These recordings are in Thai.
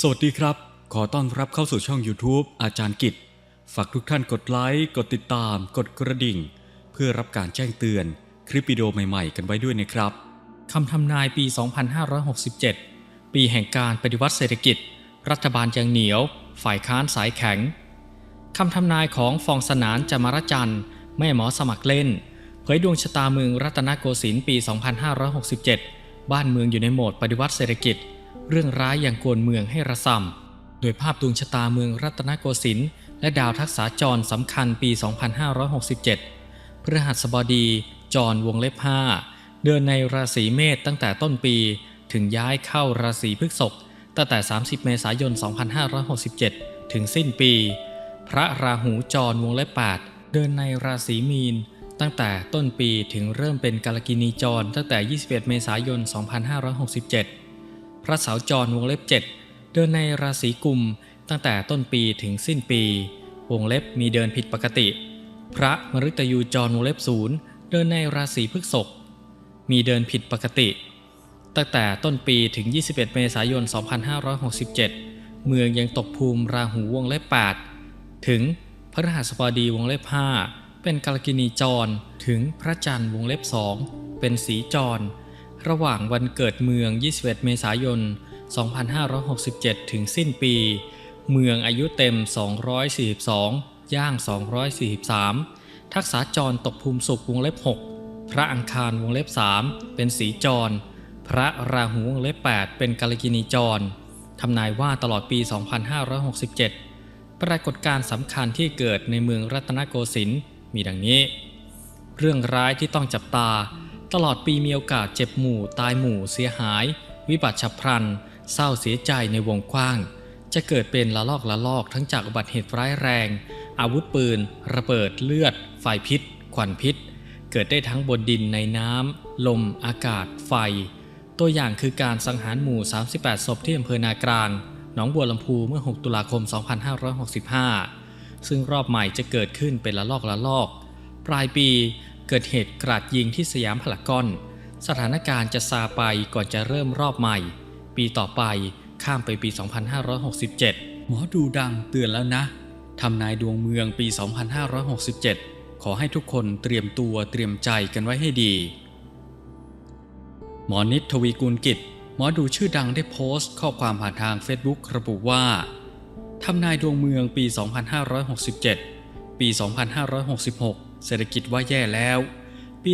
สวัสดีครับ ขอต้อนรับเข้าสู่ช่อง YouTube อาจารย์กิจ ฝากทุกท่านกดไลค์ กดติดตาม กดกระดิ่ง เพื่อรับการแจ้งเตือนคลิปวิดีโอใหม่ๆ กันไว้ด้วยนะครับ คำทำนายปี 2567 ปีแห่งการปฏิวัติเศรษฐกิจ รัฐบาลยังเหนียว ฝ่ายค้านสายแข็ง คำทำนายของฟองสนานจามรจันทร์แม่หมอสมัครเล่น เผยดวงชะตาเมืองรัตนโกสินทร์ปี 2567 บ้านเมืองอยู่ในโหมดปฏิวัติเศรษฐกิจ เรื่องร้ายอย่างโกนเมืองให้ระส่ำโดยภาพดวงชะตาเมืองรัตนโกสินทร์และดาวทักษาจรสำคัญปี 2567พฤหัสบดีจรวงเล็บห้าเดินในราศีเมษตั้งแต่ต้นปีถึงย้ายเข้าราศีพฤษภตั้งแต่ 30 เมษายน 2567 ถึงสิ้นปี พระราหูจรวงเล็บ8เดินในราศีมีน ตั้งแต่ต้นปีถึงเริ่มเป็นกาลกินีจรตั้งแต่ 21 เมษายน 2567 พระเสาจรวงเล็บ 7 เดินในราศีกุมตั้งแต่ต้นปีถึงสิ้นปี วงเล็บมีเดินผิดปกติ พระมฤตยูจรวงเล็บศูนย์เดินในราศีพฤษภมีเดินผิดปกติ ตั้งแต่ต้นปีถึง 21 เมษายน 2567 เมืองยังตกภูมิราหูวงเล็บ 8 ถึงพระรหัสบดีวงเล็บ 5 เป็นกาลกินีจร ถึงพระจันทร์วงเล็บ 2 เป็นสีจร ระหว่างวันเกิดเมือง 21 เมษายน 2567 ถึงสิ้นปี เมืองอายุเต็ม 242 ย่าง 243 ทักษาจรตกภูมิสุขวงเล็บ 6 พระอังคารวงเล็บ 3 เป็นสีจร พระราหูวงเล็บ 8 เป็นกาลกินีจร ทำนายว่าตลอดปี 2567 ปรากฏการสำคัญที่เกิดในเมืองรัตนโกสินทร์มีดังนี้ เรื่องร้ายที่ต้องจับตา ตลอดปีมีโอกาสเจ็บหมู่ตายหมู่เสียหาย วิบัติฉับพลัน เศร้าเสียใจในวงกว้าง จะเกิดเป็นละลอกละลอกทั้งจากอุบัติเหตุร้ายแรง อาวุธปืน ระเบิดเลือด ไฟพิษ ควันพิษ เกิดได้ทั้งบนดินในน้ำ ลม อากาศ ไฟ ตัวอย่างคือการสังหารหมู่ 38 ศพที่อำเภอนากลาง หนองบัวลำพูเมื่อ 6 ตุลาคม 2565 ซึ่งรอบใหม่จะเกิดขึ้นเป็นละลอกละลอก ปลายปี เกิดเหตุกราดยิงที่สยามพารากอน สถานการณ์จะซาไปก่อนจะเริ่มรอบใหม่ ปีต่อไปข้ามไปปี 2567 หมอดูดังเตือนแล้วนะทำนายดวงเมืองปี 2567 ขอให้ทุกคนเตรียมตัวเตรียมใจกันไว้ให้ดี หมอนิตทวีกุลกิจ หมอดูชื่อดังได้โพสต์ข้อความผ่านทาง Facebook ระบุว่าทำนายดวงเมืองปี 2567 ปี 2566 เศรษฐกิจว่าแย่แล้ว ปี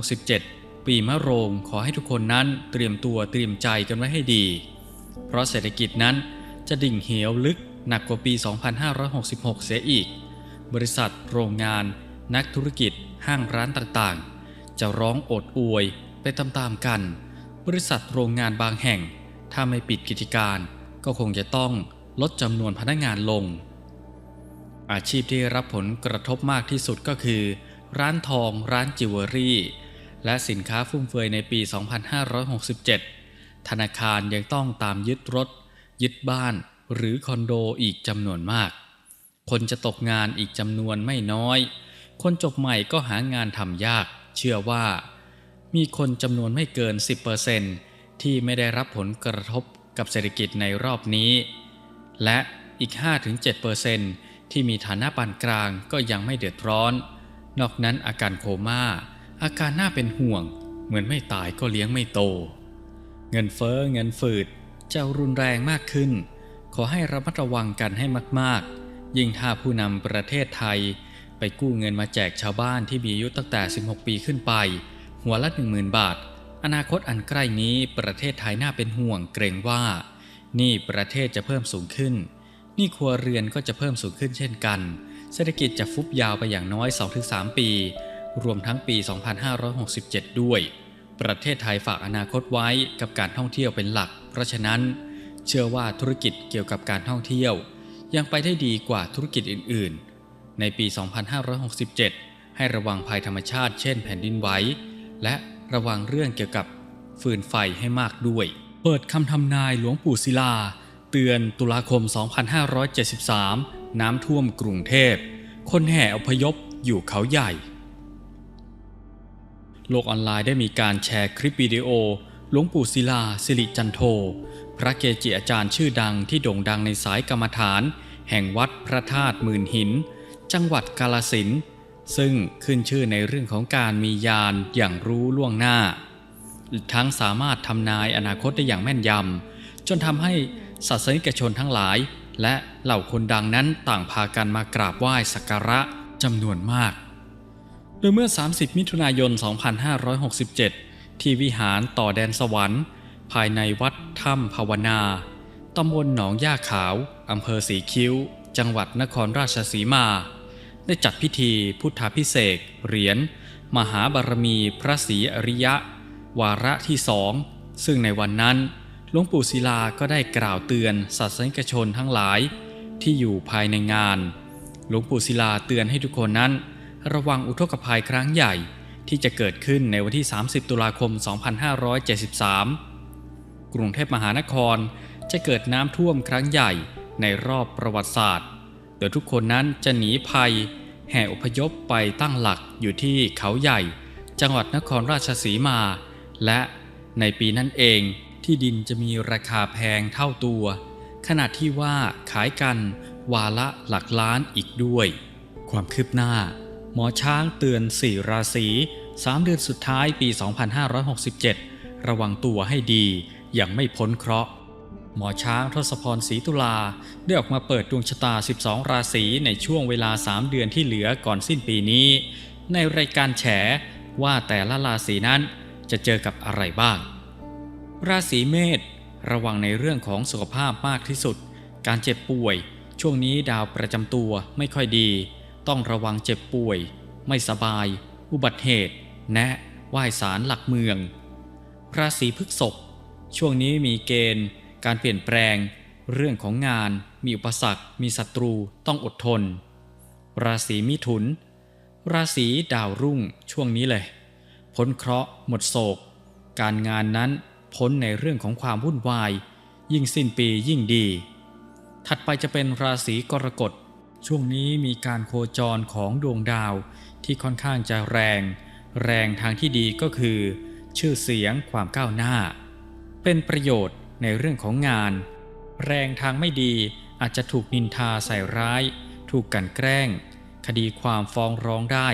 2567 ปีมะโรงขอให้ทุกคนนั้นเตรียมตัวเตรียมใจกันไว้ให้ดี เพราะเศรษฐกิจนั้นจะดิ่งเหวลึกหนักกว่าปี 2566 เสียอีก บริษัท โรงงาน นักธุรกิจ ห้างร้านต่างๆ จะร้องโอดอวยไปตามๆกัน บริษัทโรงงานบางแห่ง ถ้าไม่ปิดกิจการ ก็คงจะต้องลดจำนวนพนักงานลง อาชีพที่รับผลกระทบมากที่สุดก็คือ ร้านทอง ร้านจิวเวลรี่ และสินค้าฟุ่มเฟือยในปี 2567 ธนาคารยังต้องตามยึดรถ ยึดบ้าน หรือคอนโดอีกจำนวนมาก คนจะตกงานอีกจำนวนไม่น้อย คนจบใหม่ก็หางานทำยาก เชื่อว่า มีคนจำนวนไม่เกิน 10%ที่ไม่ได้รับผลกระทบกับเศรษฐกิจในรอบนี้ และอีก 5-7% ที่มีฐานะปานกลางก็ยังไม่เดือดร้อน นอกนั้นอาการโคม่า อาการน่าเป็นห่วง เหมือนไม่ตายก็เลี้ยงไม่โต เงินเฟ้อเงินฝืดจะรุนแรงมากขึ้น ขอให้ระมัดระวังกันให้มากๆ ยิ่งถ้าผู้นำประเทศไทย ไปกู้เงินมาแจกชาวบ้านที่มีอายุตั้งแต่ 16 ปีขึ้นไป หัวละ 10,000 บาท อนาคตอันใกล้นี้ประเทศไทยน่าเป็นห่วงเกรงว่า นี่ประเทศจะเพิ่มสูงขึ้น นี่ครัวเรือนก็จะเพิ่มสูงขึ้นเช่นกัน เศรษฐกิจจะฟุบยาวไปอย่างน้อย 2-3 ปี รวมทั้งปี 2567 ด้วย ประเทศไทยฝากอนาคตไว้กับการท่องเที่ยวเป็นหลัก เพราะฉะนั้น เชื่อว่าธุรกิจเกี่ยวกับการท่องเที่ยว ยังไปได้ดีกว่าธุรกิจอื่น ๆ ในปี 2567 ให้ระวังภัยธรรมชาติ เช่นแผ่นดินไหว และระวังเรื่องเกี่ยวกับฟืนไฟให้มากด้วย เปิดคำทำนายหลวงปู่ศิลา เตือนตุลาคม 2573 น้ำท่วมกรุงเทพ คนแห่อพยพอยู่เขาใหญ่ โลกออนไลน์ได้มีการแชร์คลิปวิดีโอ หลวงปู่ศิลาสิริจันโท พระเกจิอาจารย์ชื่อดังที่โด่งดังในสายกรรมฐาน แห่งวัดพระธาตุหมื่นหิน จังหวัดกาลสิน ซึ่งขึ้นชื่อในเรื่องของการมียานอย่างรู้ล่วงหน้า ทั้งสามารถทำนายอนาคตได้อย่างแม่นยำจนทำให้ ศาสนิกชนทั้งหลาย และเหล่าคนดังนั้นต่างพากันมากราบไหว้สักการะจำนวนมาก โดยเมื่อ 30 มิถุนายน 2567 ที่วิหารต่อแดนสวรรค์ ภายในวัดถ้ำภาวนาตำบลหนองย่าขาวอำเภอสีคิ้ว จังหวัดนครราชสีมา ได้จัดพิธีพุทธาพิเศษกเหรียญมหาบารมีพระศรีอริยะ วาระที่สอง ซึ่งในวันนั้น หลวงปู่ศิลาก็ได้กล่าวเตือนศาสนิกชนทั้งหลายที่อยู่ภายในงาน หลวงปู่ศิลาเตือนให้ทุกคนนั้น ระวังอุทกภัยครั้งใหญ่ที่จะเกิดขึ้นในวันที่ 30 ตุลาคม 2573 กรุงเทพมหานครจะเกิดน้ำท่วมครั้งใหญ่ในรอบประวัติศาสตร์ โดยทุกคนนั้นจะหนีภัย แห่อพยพไปตั้งหลักอยู่ที่เขาใหญ่ จังหวัดนครราชสีมา และในปีนั้นเอง ที่ดินจะมีราคาแพงเท่าตัว ขณะที่ว่าขายกันวาละหลักล้านอีกด้วย ความคืบหน้า หมอช้างเตือน4ราศี3เดือนสุดท้ายปี 2567 ระวังตัวให้ดีอย่างไม่พ้นเคราะห์ หมอช้างทศพรศรีตุลาได้ออกมาเปิดดวงชะตา 12 ราศีในช่วงเวลา 3 เดือนที่เหลือก่อนสิ้นปีนี้ ในรายการแฉว่าแต่ละราศีนั้นจะเจอกับอะไรบ้าง ราศีเมษระวังในเรื่องของสุขภาพมากที่สุด การเจ็บป่วย ช่วงนี้ดาวประจำตัวไม่ค่อยดี ต้องระวังเจ็บป่วย ไม่สบาย อุบัติเหตุ แนะไหว้สารหลักเมือง ราศีพฤษภช่วงนี้มีเกณฑ์ การเปลี่ยนแปลง เรื่องของงาน มีอุปสรรค มีศัตรูต้องอดทน ราศีมิถุน ราศีดาวรุ่งช่วงนี้เลย พ้นเคราะห์หมดโศก การงานนั้น พ้นในเรื่องของความวุ่นวาย ยิ่งสิ้นปียิ่งดี ถัดไปจะเป็นราศีกรกฎ ช่วงนี้มีการโคจรของดวงดาวที่ค่อนข้างจะแรง แรงทางที่ดีก็คือ ชื่อเสียงความก้าวหน้า เป็นประโยชน์ในเรื่องของงาน แรงทางไม่ดีอาจจะถูกนินทาใส่ร้าย ถูกกลันแกล้ง คดีความฟ้องร้องได้